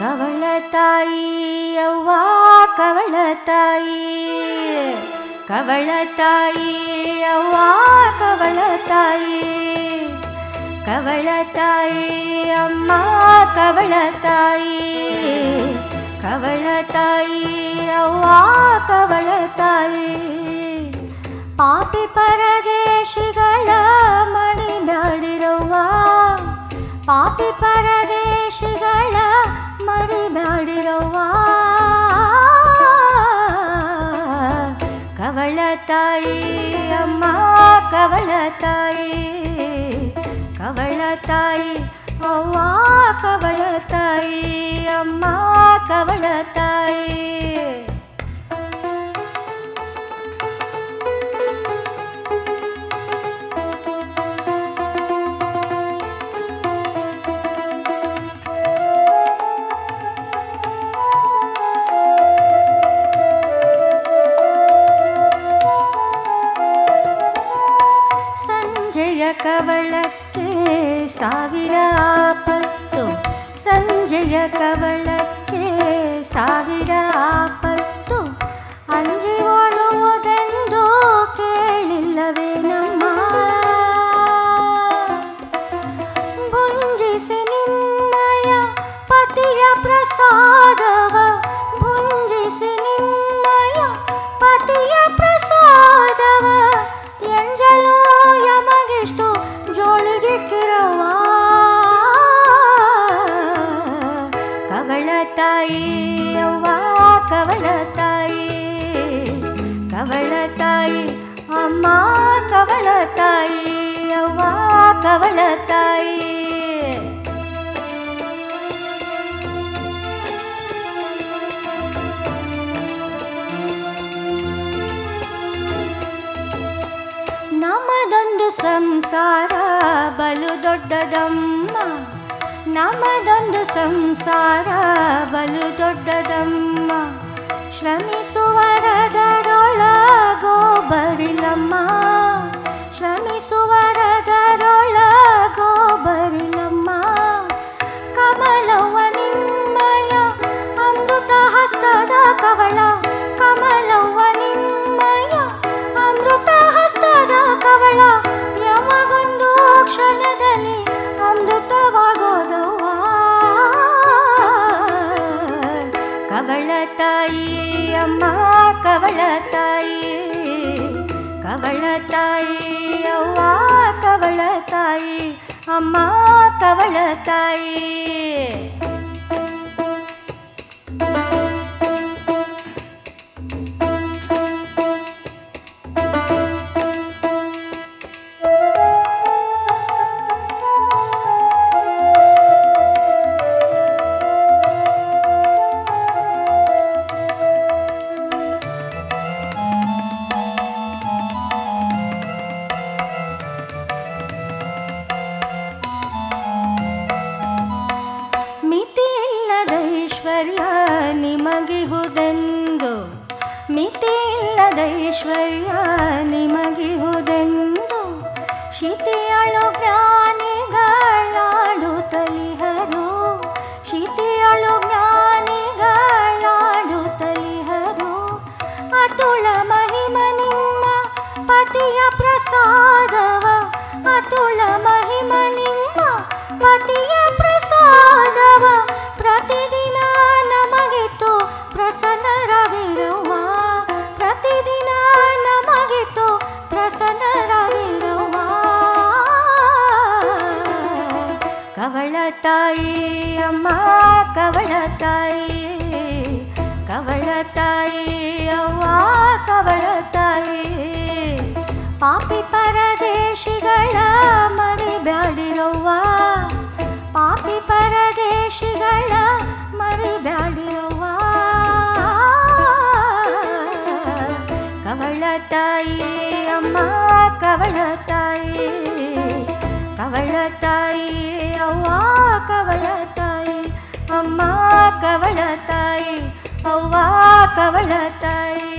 ಕವಳ ತಾಯಿ ಕವಳ ತಾಯಿ ಅವ್ವ ಕವಳ ತಾಯಿ ಕವಳ ತಾಯಿ ಅಮ್ಮ ಕವಳ ತಾಯಿ ಕವಳ ತಾಯಿ ಅವ್ವ ಕವಳ ತಾಯಿ ಪಾಪಿ ಪರದೇಶಿಗಳ ಮಣಿ ಬ್ಯಾಡಿರವ್ವ ಪಾಪಿ ಪರದೇಶಿಗಳ ಮರಿ ಬ್ಯಾಡಿರವ್ವ ಕವಳ ತಾಯಿ ಅಮ್ಮ ಕವಳ ತಾಯಿ ಕವಳ ತಾಯಿ ಅವ್ವ ಕವಳ ತಾಯಿ ಅಮ್ಮ ಕವಳಕ್ಕೆ ಸಾವಿರ ಆಪತ್ತು ಸಂಜೆಯ ಕವಳಕ್ಕೆ ತಾಯಿ ಅವ್ವ ಕವಳ ತಾಯಿ ಕವಳ ತಾಯಿ ಅಮ್ಮ ಕವಳ ತಾಯಿ ಅವ್ವ ಕವಳ ತಾಯಿ ನಮದೊಂದು ಸಂಸಾರ ಬಲು ದೊಡ್ಡದಮ್ಮ नमदण्ड संसार बलु கவள தாயே அம்மா கவள தாயே கவள தாயே அவ்வா கவள தாயே அம்மா கவள ಪತಿಯ ಪ್ರಸಾದವ, ಪ್ರತಿದಿನ ನಮಗಿತ್ತು ಪ್ರಸನ್ನರಾಗಿರುವ. ಪ್ರತಿದಿನ ನಮಗಿತ್ತು ಪ್ರಸನ್ನರಾಗಿರುವ. ಕವಳ ತಾಯಿ ಅಮ್ಮ, ಕವಳ ತಾಯಿ ಕವಳ ತಾಯಿ ಅವ್ವ, ಕವಳ ತಾಯಿ. ಪಾಪಿ ಪರದೇಶಿಗಳ ಮರಿ ಬ್ಯಾಡಿರವ್ವ. கவள தாயே அவ்வா கவள தாயே அம்மா கவள தாயே அவ்வா கவள தாயே